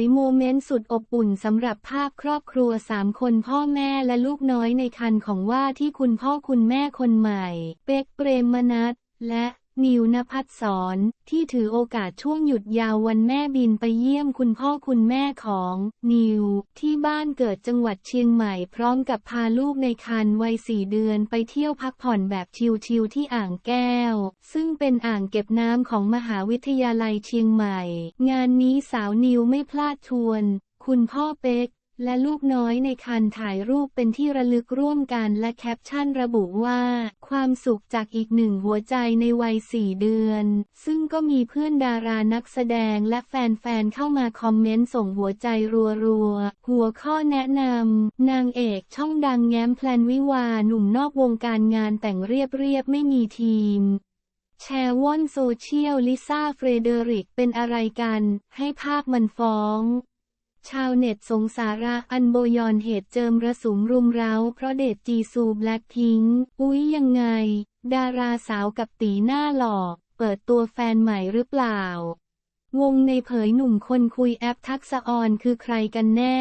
ยโมเมนต์สุดอบอุ่นสำหรับภาพครอบครัวสามคนพ่อแม่และลูกน้อยในคันของว่าที่คุณพ่อคุณแม่คนใหม่ เป๊กเปรมมนัทและ นิวนภัสสรที่ถือโอกาสช่วงหยุดยาววันแม่บินไปเยี่ยมคุณพ่อคุณแม่ของ นิว ที่บ้านเกิดจังหวัดเชียงใหม่พร้อมกับพาลูกในคันวัยสี่เดือนไปเที่ยวพักผ่อนแบบชิลๆที่อ่างแก้ว ซึ่งเป็นอ่างเก็บน้ำของมหาวิทยาลัยเชียงใหม่ งานนี้สาวนิวไม่พลาดชวน คุณพ่อเป็ก และลูกน้อยในคันถ่ายรูปเป็นที่ระลึกร่วมกันและแคปชั่นระบุว่า ความสุขจากอีกหนึ่งหัวใจในวัยสี่เดือน ซึ่งก็มีเพื่อนดารานักแสดงและแฟนๆเข้ามาคอมเมนต์ส่งหัวใจรัวๆ หัวข้อแนะนำ นางเอกช่องดังแง้มแพลนวิวาหนุ่มนอกวงการงานแต่งเรียบๆไม่มีทีมแชร์ว่อนโซเชียลลิซ่าเฟรเดริกเป็นอะไรกัน ให้ภาพมันฟ้อง ชาวเน็ตสงสาระอันโบยอนเหตุเจิมระสุมรุมเร้า เพราะเดทจีซูแบล็คพิงอุ๊ยยังไง ดาราสาวกับตีหน้าหลอก เปิดตัวแฟนใหม่หรือเปล่า วงในเผยหนุ่มคนคุยแอปทักษะออนคือใครกันแน่